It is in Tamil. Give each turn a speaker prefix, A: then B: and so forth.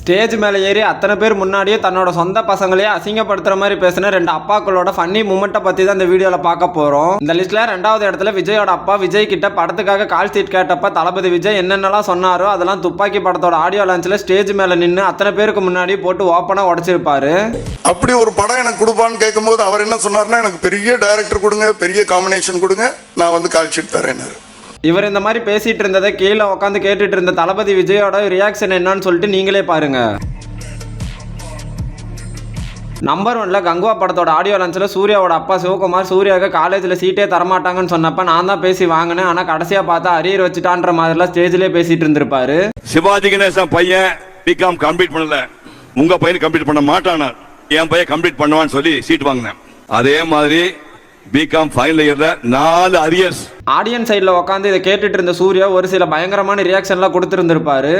A: ஸ்டேஜ் மேலே ஏறி அத்தனை பேர் முன்னாடியே தன்னோட சொந்த பசங்களையே அசிங்கப்படுத்துற மாதிரி பேசின ரெண்டு அப்பாக்களோட ஃபன்னி மூமெண்ட்டை பற்றி தான் இந்த வீடியோவில் பார்க்க போகிறோம் இந்த லிஸ்ட்டில் ரெண்டாவது இடத்துல விஜயோட அப்பா விஜய் கிட்ட படத்துக்காக கால் சீட் கேட்டப்ப தளபதி விஜய் என்னென்னலாம் சொன்னாரோ அதெல்லாம் துப்பாக்கி படத்தோட ஆடியோ லான்ச்சில் ஸ்டேஜ் மேலே நின்று அத்தனை பேருக்கு முன்னாடி போட்டு ஓப்பனாக உடச்சிருப்பாரு.
B: அப்படி ஒரு படம் எனக்கு கொடுப்பான்னு கேட்கும்போது அவர் என்ன சொன்னார்னா எனக்கு பெரிய டைரக்டர் கொடுங்க பெரிய காம்பினேஷன் கொடுங்க நான் வந்து கால் ஷீட் தரேன்னாரு.
A: இவர் இந்த மாதிரி பேசிட்டு இருந்ததை கீழே உட்காந்து கேட்டுட்டு இருந்த தளபதி விஜயோட ரியாக்ஷன் என்னன்னு சொல்லிட்டு நீங்களே பாருங்க. நம்பர் ஒன்ல கங்குவா படத்தோட ஆடியோ லான்ச்சில் சூர்யாவோட அப்பா சிவகுமார் சூர்யாவுக்கு காலேஜில் சீட்டே தரமாட்டாங்கன்னு சொன்னப்ப நான் தான் பேசி வாங்கினேன். ஆனால் கடைசியாக பார்த்தா அரியர் வச்சுட்டான்ற மாதிரிலாம் ஸ்டேஜ்லேயே பேசிட்டு இருந்திருப்பாரு.
C: சிவாஜி கணேசன் பையன் பிகாம் கம்ப்ளீட் பண்ணல. உங்க பையன் கம்ப்ளீட் பண்ண மாட்டானார். என் பையன் கம்ப்ளீட் பண்ணுவான்னு சொல்லி சீட் வாங்கினேன். அதே மாதிரி பிகாம் ஃபைனல் இயர்ல நாலு அரியர்ஸ்
A: ஆடியன்ஸ் சைடில் உட்காந்து இதை கேட்டுட்டு இருந்த சூர்யா ஒரு சில பயங்கரமான ரியாக்ஷன்லாம் கொடுத்துருந்துருப்பாரு.